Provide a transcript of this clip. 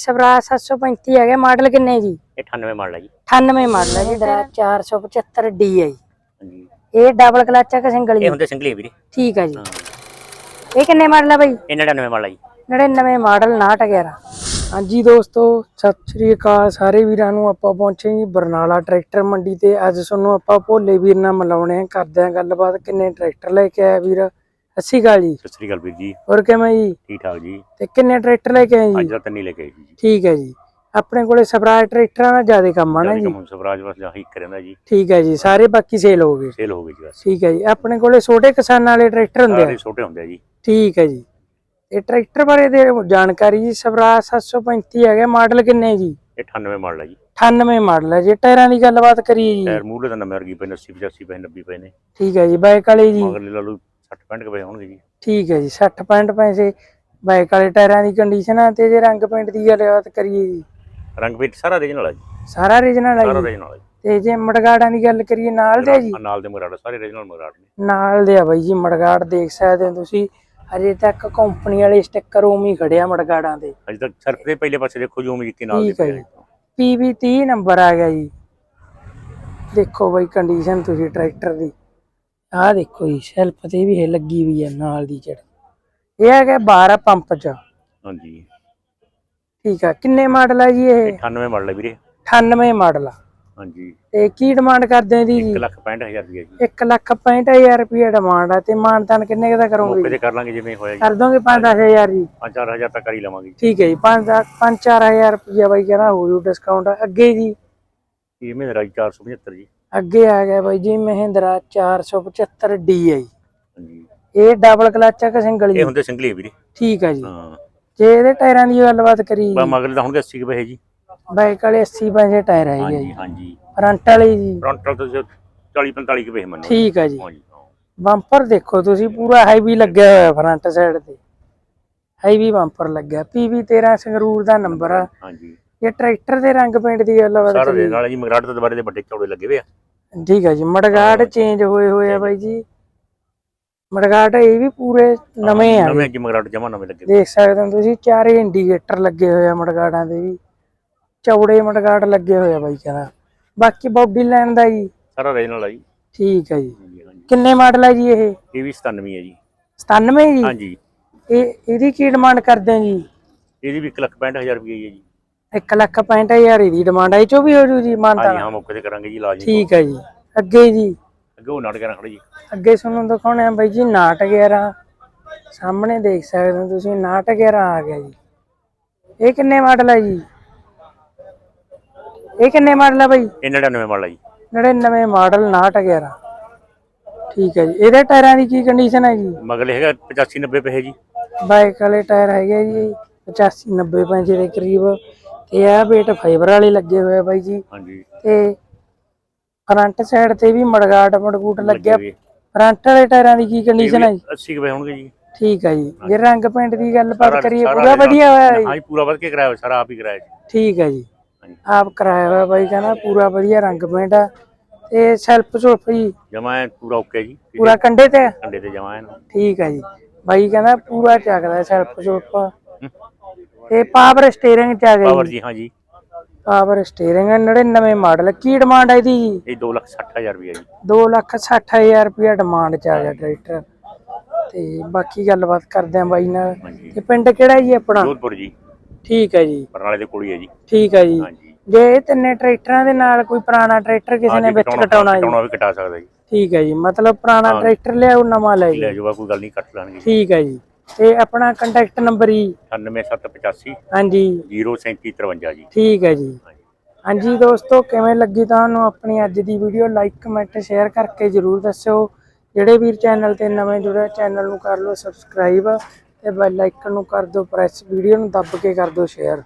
ਸਵਰਾਜ 735 ਹੈਗਾ ਮਾਡਲ ਕਿੰਨੇ ਜੀ? ਇਹ 98 ਮਾਡਲ ਹੈ ਜੀ। 98 ਮਾਡਲ ਹੈ ਜੀ 475 DI ਹਾਂਜੀ। ਇਹ ਡਬਲ ਕਲਚ ਹੈ ਕਿ ਸਿੰਗਲ ਇਹ ਜੀ? ਹੁੰਦੇ ਸਿੰਗਲੀ ਵੀਰੇ। ਠੀਕ ਹੈ ਜੀ। ਹਾਂ। ਇਹ ਕਿੰਨੇ ਮਾਡਲ ਹੈ ਬਾਈ? ਇਹ 99 ਮਾਡਲ ਹੈ ਜੀ। 99 ਮਾਡਲ 911 ਹਾਂਜੀ ਦੋਸਤੋ ਸਤਿ ਸ੍ਰੀ ਅਕਾਲ ਸਾਰੇ ਵੀਰਾਂ ਨੂੰ। ਆਪਾਂ ਪਹੁੰਚੇ ਜੀ ਬਰਨਾਲਾ ਟਰੈਕਟਰ ਮੰਡੀ ਤੇ। ਅੱਜ ਤੁਹਾਨੂੰ ਆਪਾਂ ਭੋਲੇ ਵੀਰ ਨਾਲ ਮਿਲਾਉਣੇ ਆ ਕਰਦੇ ਆ ਗੱਲਬਾਤ। ਕਿੰਨੇ ਟਰੈਕਟਰ ਲੈ ਕੇ ਆਇਆ ਵੀਰ? ਅੱਛੀ ਗੱਲ ਜੀ। ਸਤਿ ਸ੍ਰੀ ਅਕਾਲ ਵੀਰ ਜੀ। ਹੋਰ ਕਿਵੇਂ ਜੀ? ਠੀਕ ਠਾਕ ਜੀ। ਤੇ ਕਿੰਨੇ ਟਰੈਕਟਰ ਲੈ ਕੇ ਆਏ ਅੱਜ ਜੀ ਦਾ ਤੰਨੀ ਲੈ ਕੇ ਆਏ ਜੀ। ਠੀਕ ਹੈ ਜੀ। ਆਪਣੇ ਕੋਲੇ ਸਵਰਾਜ ਟਰੈਕਟਰਾਂ ਦਾ ਜ਼ਿਆਦਾ ਕੰਮ ਆ ਨਾ ਜੀ। ਸਵਰਾਜ ਬਸ ਆਹੀ ਕਰਿੰਦਾ ਜੀ। ਠੀਕ ਹੈ ਜੀ ਸਾਰੇ ਬਾਕੀ ਸੇਲ ਹੋ ਗਏ। ਸੇਲ ਹੋ ਗਈ ਜੀ ਬਸ। ਠੀਕ ਹੈ ਜੀ। ਆਪਣੇ ਕੋਲੇ ਛੋਟੇ ਕਿਸਾਨਾਂ ਵਾਲੇ ਟਰੈਕਟਰ ਹੁੰਦੇ ਆ। ਛੋਟੇ ਹੁੰਦੇ ਆ ਜੀ। ਠੀਕ ਹੈ ਜੀ। ਇਹ ਟਰੈਕਟਰ ਬਾਰੇ ਦੇ ਜਾਣਕਾਰੀ ਜੀ ਸਵਰਾਜ 735 ਹੈਗਾ ਮਾਡਲ ਕਿੰਨੇ ਜੀ? ਇਹ 98 ਮਾਡਲ ਹੈ ਜੀ। 98 ਮਾਡਲ ਹੈ ਜੀ। ਟਾਇਰਾਂ ਦੀ ਗੱਲਬਾਤ ਕਰੀਏ ਜੀ। ਟਾਇਰ ਮੂਹਰੇ ਤਾਂ ਨਵੇਂ ਵਰਗੀ ਪਏ 80 85 ਪਏ 90 ਪਏ ਨੇ। ਠੀਕ ਹੈ ਜੀ ਬਾਈਕ ਵਾਲੇ ਜੀ। ਮਗਰ ਲਾ ਲਓ 60 65 ਕੁ ਪਏ ਹੋਣਗੇ ਜੀ। ਠੀਕ ਹੈ ਜੀ 60 65 ਪੈਸੇ। ਬਾਈਕ ਵਾਲੇ ਟਾਇਰਾਂ ਦੀ ਕੰਡੀਸ਼ਨ ਆ ਤੇ ਜੇ ਰੰਗ ਪੇਂਟ ਦੀ ਗੱਲਬਾਤ ਕਰੀਏ ਜੀ। ਰੰਗ ਪੇਟ ਸਾਰਾ ਰੀਜਨਲ ਹੈ ਜੀ। ਸਾਰਾ ਰੀਜਨਲ ਹੈ ਸਾਰਾ ਜੀ ਰੀਜਨਲ ਹੈ ਜੀ। ਤੇ ਜੇ ਮੜਗਾੜਾਂ ਦੀ ਗੱਲ ਕਰੀਏ ਨਾਲ ਦੇ ਜੀ? ਆ ਨਾਲ ਦੇ ਮਗਰਾੜ ਸਾਰੇ ਰੀਜਨਲ ਮਗਰਾੜ ਨੇ। ਨਾਲ ਦੇ ਆ ਬਾਈ ਜੀ ਮੜਗਾੜ ਦੇਖ ਸਕਦੇ ਹੋ ਤੁਸੀਂ। ਅਜੇ ਤੱਕ ਕੰਪਨੀ ਵਾਲੇ ਸਟicker ਹੀ ਖੜਿਆ ਮੜਗਾੜਾਂ ਦੇ। ਅਜੇ ਤੱਕ ਸਰਫ ਦੇ ਪਹਿਲੇ ਪਾਸੇ ਦੇਖੋ ਜੋ ਉਮੀਦ ਨਾਲ ਦੇ ਠੀਕ ਹੈ ਪਏ ਜੀ। ਆ। ਪੀਵੀ 30 ਨੰਬਰ ਆ ਗਿਆ ਜੀ। ਦੇਖੋ ਬਾਈ ਕੰਡੀਸ਼ਨ ਤੁਸੀਂ ਟਰੈਕਟਰ ਦੀ। ਆਹ ਦੇਖੋ ਜੀ ਸੈਲਫ ਤੇ ਵੀ ਇਹ ਲੱਗੀ ਵੀ ਹੈ ਨਾਲ ਦੀ ਚੜ ਇਹ ਹੈਗਾ 12 ਪੰਪ ਚ। ਹਾਂਜੀ। ਠੀਕ ਆ ਕਿੰਨੇ ਮਾਡਲ ਆ ਜੀ ਇਹ? 98 ਮਾਡਲ ਹੈ ਵੀਰੇ। 98 ਮਾਡਲ ਆ। ਹਾਂਜੀ। ਤੇ ਕੀ ਡਿਮਾਂਡ ਕਰਦੇ ਆ ਦੀ 1 ਜੀ ਲੱਖ 65000 ਰੁਪਏ ਜੀ। 1 ਲੱਖ 65000 ਰੁਪਏ ਡਿਮਾਂਡ ਆ ਤੇ ਮਾਨਤਾਨ ਕਿੰਨੇ ਦਾ ਕਰੋਗੇ ਮੌਕੇ ਤੇ ਕਰ ਲਾਂਗੇ ਜਿਵੇਂ ਹੋਇਆ ਜੀ। ਕਰ ਦੋਗੇ 5-10000 ਜੀ? 5-4000 ਤੱਕ ਕਰ ਹੀ ਲਵਾਂਗੇ। ਠੀਕ ਹੈ ਜੀ 5-4000 ਰੁਪਏ ਬਾਈ ਕਹਿੰਦਾ ਹੋ ਜੂ ਡਿਸਕਾਊਂਟ ਅੱਗੇ ਜੀ? ਇਹ ਜੀ 475 ਜੀ। ਅੱਗੇ ਆ ਗਿਆ ਬਾਈ ਜੀ ਮਹਿੰਦਰਾ 475 DI ਹਾਂਜੀ। ਇਹ ਡਬਲ ਕਲਚ ਆ ਕਿ ਸਿੰਗਲ ਇਹ ਜੀ? ਹੁੰਦੇ ਸਿੰਗਲੀ ਵੀਰੇ। ਠੀਕ ਹੈ ਜੀ। ਹਾਂ। ਜੇ ਇਹਦੇ ਟਾਇਰਾਂ ਦੀ ਗੱਲਬਾਤ ਕਰੀ ਬਾ ਮਗਰ ਦਾ ਹੋਣਗੇ 80 ਕੁ ਪੈਸੇ ਜੀ। ਬਾਈਕ ਵਾਲੇ 80 ਪੈਸੇ ਟਾਇਰ ਹੈਗੇ ਆ ਹਾਂਜੀ ਜੀ। ਹਾਂਜੀ। ਫਰੰਟ ਵਾਲੇ ਜੀ। ਫਰੰਟਲ ਤੋਂ 40 45 ਕੁ ਪੈਸੇ ਮੰਨੋ। ਠੀਕ ਹੈ ਜੀ ਹਾਂਜੀ ਹਾਂ। ਬੰਪਰ ਦੇਖੋ ਤੁਸੀਂ ਪੂਰਾ ਹੈਵੀ ਲੱਗਿਆ ਹੋਇਆ ਫਰੰਟ ਸਾਈਡ ਤੇ। ਹੈਵੀ ਬੰਪਰ ਲੱਗਿਆ। PV 13 ਸੰਗਰੂਰ ਦਾ ਨੰਬਰ ਆ। ਹਾਂਜੀ। ਇਹ ਟਰੈਕਟਰ ਦੇ ਰੰਗ ਪੇਂਟ ਦੀ ਗੱਲਬਾਤ ਸਾਰਾ ਕਰੀ ਦੇ ਨਾਲ ਜੀ ਮਗਰਾੜ ਤੋਂ ਦੁਬਾਰੇ ਦੇ ਵੱਡੇ ਚੌੜੇ ਲੱਗੇ ਹੋਏ ਆ। ਠੀਕ ਹੈ ਜੀ ਮੜਗਾੜ ਚੇਂਜ ਹੋਏ ਹੋਏ ਆ ਬਾਈ ਜੀ। ਮੜਗਾੜ ਇਹ ਵੀ ਪੂਰੇ ਨਵੇਂ ਆ। ਨਵੇਂ ਜੀ ਮਗਰਾੜ ਜਮਾ ਨਵੇਂ ਲੱਗੇ। ਦੇਖ ਸਕਦੇ ਹੋ ਤੁਸੀਂ ਚਾਰੇ ਇੰਡੀਕੇਟਰ ਲੱਗੇ ਹੋਏ ਆ ਮੜਗਾੜਾਂ ਦੇ ਵੀ। ਚੌੜੇ ਮੜਗਾੜ ਲੱਗੇ ਹੋਏ ਆ ਬਾਈ ਕਹਿੰਦਾ ਬਾਕੀ ਬਾਡੀ ਲਾਈਨ ਦਾ ਜੀ। ਸਾਰਾ ਰੀਜਨਲ ਆ ਜੀ। ਠੀਕ ਹੈ ਜੀ। ਕਿੰਨੇ ਮਾਡਲ ਹੈ ਜੀ ਇਹ? ਇਹ ਵੀ 97 ਹੈ ਜੀ। 97 ਜੀ? ਹਾਂਜੀ। ਇਹ ਇਹਦੀ ਕੀ ਡਿਮਾਂਡ ਕਰਦੇ ਆ ਜੀ? ਇਹਦੀ ਵੀ 1 ਲੱਖ 65000 ਰੁਪਏ ਹੈ ਜੀ। 1 ਲੱਖ 65000 ਇਹਦੀ ਡਿਮਾਂਡ ਇਹ ਚੋਂ ਵੀ ਹੋ ਜੂ ਜੀ ਮਾਨਤਾ ਹਾਂਜੀ ਹਾਂ ਮੌਕੇ ਤੇ ਕਰਾਂਗੇ ਜੀ ਇਲਾਜ ਠੀਕ ਹੈ ਜੀ। ਅੱਗੇ ਜੀ। ਅੱਗੇ ਉਹ ਨਾਟਕ ਖੜੇ ਜੀ। ਅੱਗੇ ਤੁਹਾਨੂੰ ਦਿਖਾਉਣਾ ਹੈ ਬਾਈ ਜੀ ਨਾਟ 11 ਸਾਹਮਣੇ ਦੇਖ ਸਕਦੇ ਹੋ ਤੁਸੀਂ ਨਾਟ 11 ਆ ਗਿਆ ਜੀ। ਇਹ ਕਿੰਨੇ ਮਾਡਲ ਹੈ ਜੀ? ਇਹ ਕਿੰਨੇ ਮਾਡਲ ਹੈ ਬਾਈ? ਇਹ 99 ਮਾਡਲ ਆ ਜੀ। 99 ਮਾਡਲ ਨਾਟ 11 ਠੀਕ ਹੈ ਜੀ। ਇਹਦੇ ਟਾਇਰਾਂ ਦੀ ਕੀ ਕੰਡੀਸ਼ਨ ਹੈ ਜੀ? ਮਗਲੇ ਹੈਗਾ 85 90 ਪੈਸੇ ਜੀ। ਬਾਈਕ ਵਾਲੇ ਟਾਇਰ ਹੈਗੇ ਜੀ 85 90 ਪੈਂਚੇ ਦੇ ਕਰੀਬ। ਤੇ ਇਹ ਵੇਟ ਫਾਈਬਰ ਵਾਲੇ ਲੱਗੇ ਹੋਏ ਆ ਬਾਈ ਜੀ। ਹਾਂਜੀ। ਤੇ ਫਰੰਟ ਸਾਈਡ ਤੇ ਵੀ ਮੜਗਾਟ ਮੜਗੂਟ ਲੱਗਿਆ। ਹੋਏ। ਫਰੰਟ ਵਾਲੇ ਟਾਇਰਾਂ ਦੀ ਕੀ ਕੰਡੀਸ਼ਨ ਹੈ ਜੀ? 80 ਕੁ ਪੈਸੇ ਹੋਣਗੇ ਜੀ। ਠੀਕ ਹੈ ਜੀ। ਜੇ ਰੰਗ ਪੇਂਟ ਦੀ ਗੱਲਬਾਤ ਸਾਰਾ- ਕਰੀਏ ਸਾਰਾ ਪੂਰਾ। ਵਧੀਆ ਹੋਇਆ ਹੈ ਜੀ ਹਾਂਜੀ ਪੂਰਾ ਵਧ ਕੇ ਕਰਾਇਆ ਹੋਇਆ, ਸਾਰਾ ਆਪ ਹੀ ਕਰਾਇਆ ਜੀ। ਠੀਕ ਹੈ ਜੀ। ਹਾਂਜੀ। ਆਪ ਕਰਾਇਆ ਹੋਇਆ ਬਾਈ ਕਹਿੰਦਾ ਪੂਰਾ ਵਧੀਆ ਰੰਗ ਪੇਂਟ ਆ। ਤੇ ਸੈਲਫ ਸੁਲਫ ਜੀ। ਜਮਾ ਐਨ ਪੂਰਾ ਓਕੇ ਜੀ। ਪੂਰਾ ਕੰਡੇ ਤੇ ਆ? ਕੰਡੇ ਤੇ ਜਮਾ ਐਨ ਠੀਕ ਹੈ ਜੀ। ਬਾਈ ਕਹਿੰਦਾ ਪੂਰਾ ਚੱਕਦਾ ਸੈਲਫ ਸੁਲਫ। ਤੇ ਪਾਵਰ ਸਟੀਅਰਿੰਗ ਚ ਆ ਪਾਵਰ ਜੀ ਜੀ। ਹਾਂਜੀ ਪਾਵਰ ਸਟੀਅਰਿੰਗ 99 ਮਾਡਲ ਕੀ ਡਿਮਾਂਡ ਹੈ ਇਹਦੀ? ਜੀ ਇਹ 2 ਲੱਖ 60000 ਰੁਪਏ ਜੀ। 2 ਲੱਖ 60000 ਰੁਪਇਆ ਡਿਮਾਂਡ ਚ ਆ ਗਿਆ ਟਰੈਕਟਰ ਤੇ ਬਾਕੀ ਗੱਲਬਾਤ ਕਰਦੇ ਆਂ ਬਾਈ ਨਾਲ। ਹਾਂਜੀ। ਤੇ ਪਿੰਡ ਕਿਹੜਾ ਜੀ ਆਪਣਾ? ਜੋਧਪੁਰ ਜੀ। ਠੀਕ ਹੈ ਜੀ। ਬਰਨਾਲੇ ਦੇ ਕੋਲ ਹੀ ਹੈ ਜੀ। ਠੀਕ ਹੈ ਜੀ। ਹਾਂਜੀ। ਜੇ ਇਹ ਤਿੰਨੇ ਟਰੈਕਟਰਾਂ ਦੇ ਨਾਲ ਕੋਈ ਪੁਰਾਣਾ ਟਰੈਕਟਰ ਕਿਸੇ ਨੇ ਵਿੱਚ ਕਟਾਉਣਾ ਜੀ। ਕਟਾਉਣਾ ਵੀ ਕਟਾ ਸਕਦਾ ਜੀ। ਠੀਕ ਹੈ ਜੀ। ਮਤਲਬ ਪੁਰਾਣਾ ਟਰੈਕਟਰ ਲਿਆਓ ਨਵਾਂ ਲੈ ਜੀ। ਲੈ ਜਾਊਗਾ ਕੋਈ ਗੱਲ ਨਹੀਂ ਕੱਟ ਲਾਣਗੇ ਜੀ। ਠੀਕ ਹੈ ਜੀ। ਤੇ ਆਪਣਾ ਕੰਟੈਕਟ ਨੰਬਰ ਜੀ 98785 ਹਾਂਜੀ। 03753 ਜੀ। ਠੀਕ ਹੈ ਜੀ। ਹਾਂਜੀ। ਦੋਸਤੋ ਕਿਵੇਂ ਲੱਗੀ ਤੁਹਾਨੂੰ ਆਪਣੀ ਅੱਜ ਦੀ ਵੀਡੀਓ ਲਾਈਕ ਕਮੈਂਟ ਸ਼ੇਅਰ ਕਰਕੇ ਜਰੂਰ ਦੱਸਿਓ। ਜਿਹੜੇ ਵੀਰ ਚੈਨਲ ਤੇ ਨਵੇਂ ਜੁੜੇ ਚੈਨਲ ਨੂੰ ਕਰ ਲਓ ਸਬਸਕ੍ਰਾਈਬ ਤੇ ਬੈਲ ਆਈਕਨ ਨੂੰ ਕਰ ਦਿਓ ਪ੍ਰੈਸ ਵੀਡੀਓ ਨੂੰ ਦੱਬ ਕੇ ਕਰ ਦਿਓ ਸ਼ੇਅਰ